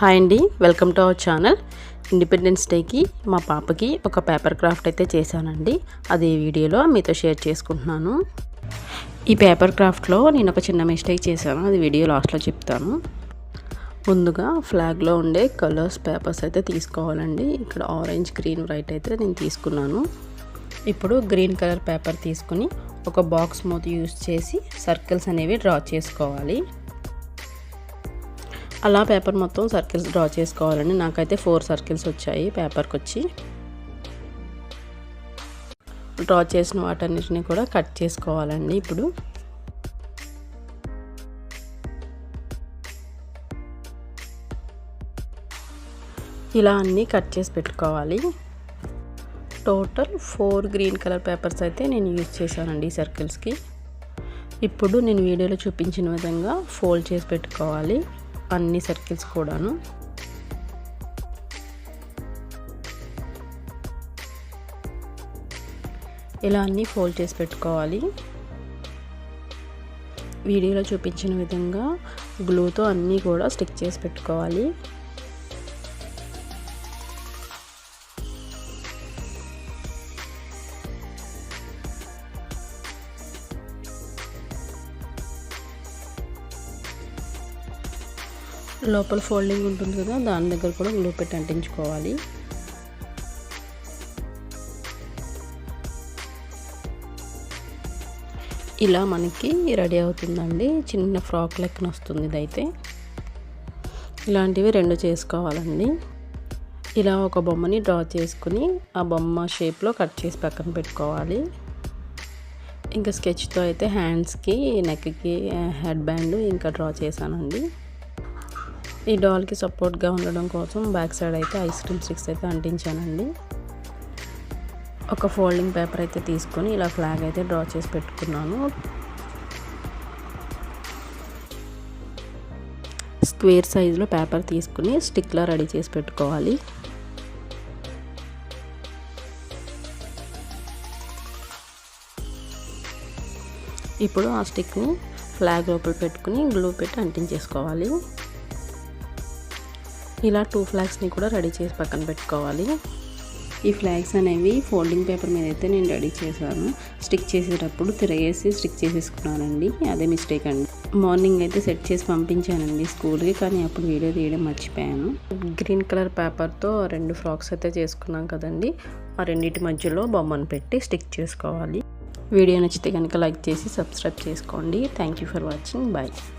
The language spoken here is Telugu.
హాయ్ అండి welcome to our channel. Independence డేకి మా పాపకి ఒక పేపర్ క్రాఫ్ట్ అయితే చేశానండి. అది వీడియోలో మీతో షేర్ చేసుకుంటున్నాను. ఈ పేపర్ క్రాఫ్ట్లో నేను ఒక చిన్న మిస్టేక్ చేశాను అది వీడియో లాస్ట్లో చెప్తాను. ముందుగా ఫ్లాగ్లో ఉండే కలర్స్ పేపర్స్ అయితే తీసుకోవాలండి. ఇక్కడ ఆరెంజ్ గ్రీన్ వైట్ అయితే నేను తీసుకున్నాను. ఇప్పుడు గ్రీన్ కలర్ పేపర్ తీసుకుని ఒక బాక్స్ మూత యూస్ చేసి సర్కిల్స్ అనేవి డ్రా చేసుకోవాలి. అలా పేపర్ మొత్తం సర్కిల్స్ డ్రా చేసుకోవాలండి. నాకైతే ఫోర్ సర్కిల్స్ వచ్చాయి పేపర్కి వచ్చి డ్రా చేసిన వాటన్నిటిని కూడా కట్ చేసుకోవాలండి ఇప్పుడు. ఇలా అన్నీ కట్ చేసి పెట్టుకోవాలి. Total four green colour papers అయితే నేను యూజ్ చేశానండి ఈ సర్కిల్స్కి. ఇప్పుడు నేను వీడియోలో చూపించిన విధంగా ఫోల్డ్ చేసి పెట్టుకోవాలి. అన్ని సర్కిల్స్ కూడాను. ఇలా అన్నీ ఫోల్డ్ చేసి పెట్టుకోవాలి. వీడియోలో చూపించిన విధంగా గ్లూతో అన్నీ కూడా స్టిక్ చేసి పెట్టుకోవాలి. లోపల ఫోల్డింగ్ ఉంటుంది కదా దాని దగ్గర కూడా గ్లూ పెట్టి అంటించుకోవాలి. ఇలా మనకి రెడీ అవుతుందండి. చిన్న ఫ్రాక్ లెక్కన వస్తుంది ఇదైతే. ఇలాంటివి రెండు చేసుకోవాలండి. ఇలా ఒక బొమ్మని డ్రా చేసుకుని ఆ బొమ్మ షేప్లో కట్ చేసి పక్కన పెట్టుకోవాలి. ఇంకా స్కెచ్తో అయితే హ్యాండ్స్కి నెక్కి హెడ్ బ్యాండ్ ఇంకా డ్రా చేశానండి. ఈ డాల్కి సపోర్ట్గా ఉండడం కోసం బ్యాక్ సైడ్ అయితే ఐస్ క్రీమ్ స్టిక్స్ అయితే అంటించానండి. ఒక ఫోల్డింగ్ పేపర్ అయితే తీసుకొని ఇలా ఫ్లాగ్ అయితే డ్రా చేసి పెట్టుకున్నాను. స్క్వేర్ సైజులో పేపర్ తీసుకుని స్టిక్లా రెడీ చేసి పెట్టుకోవాలి. ఇప్పుడు ఆ స్టిక్ని ఫ్లాగ్ లోపల పెట్టుకుని గ్లూ పెట్టి అంటించేసుకోవాలి. ఇలా టూ ఫ్లాగ్స్ని కూడా రెడీ చేసి పక్కన పెట్టుకోవాలి. ఈ ఫ్లాగ్స్ అనేవి ఫోల్డింగ్ పేపర్ మీద అయితే నేను రెడీ చేశాను. స్టిక్ చేసేటప్పుడు తిరగేసి స్టిక్ చేసేసుకున్నానండి. అదే మిస్టేక్ అండి. మార్నింగ్ అయితే సెట్ చేసి పంపించానండి స్కూల్కి కానీ అప్పుడు వీడియో తీయడం మర్చిపోయాను. గ్రీన్ కలర్ పేపర్తో రెండు ఫ్రాక్స్ అయితే చేసుకున్నాం కదండి. ఆ రెండింటి మధ్యలో బొమ్మను పెట్టి స్టిక్ చేసుకోవాలి. వీడియో నచ్చితే కనుక లైక్ చేసి సబ్స్క్రైబ్ చేసుకోండి. Thank you for watching bye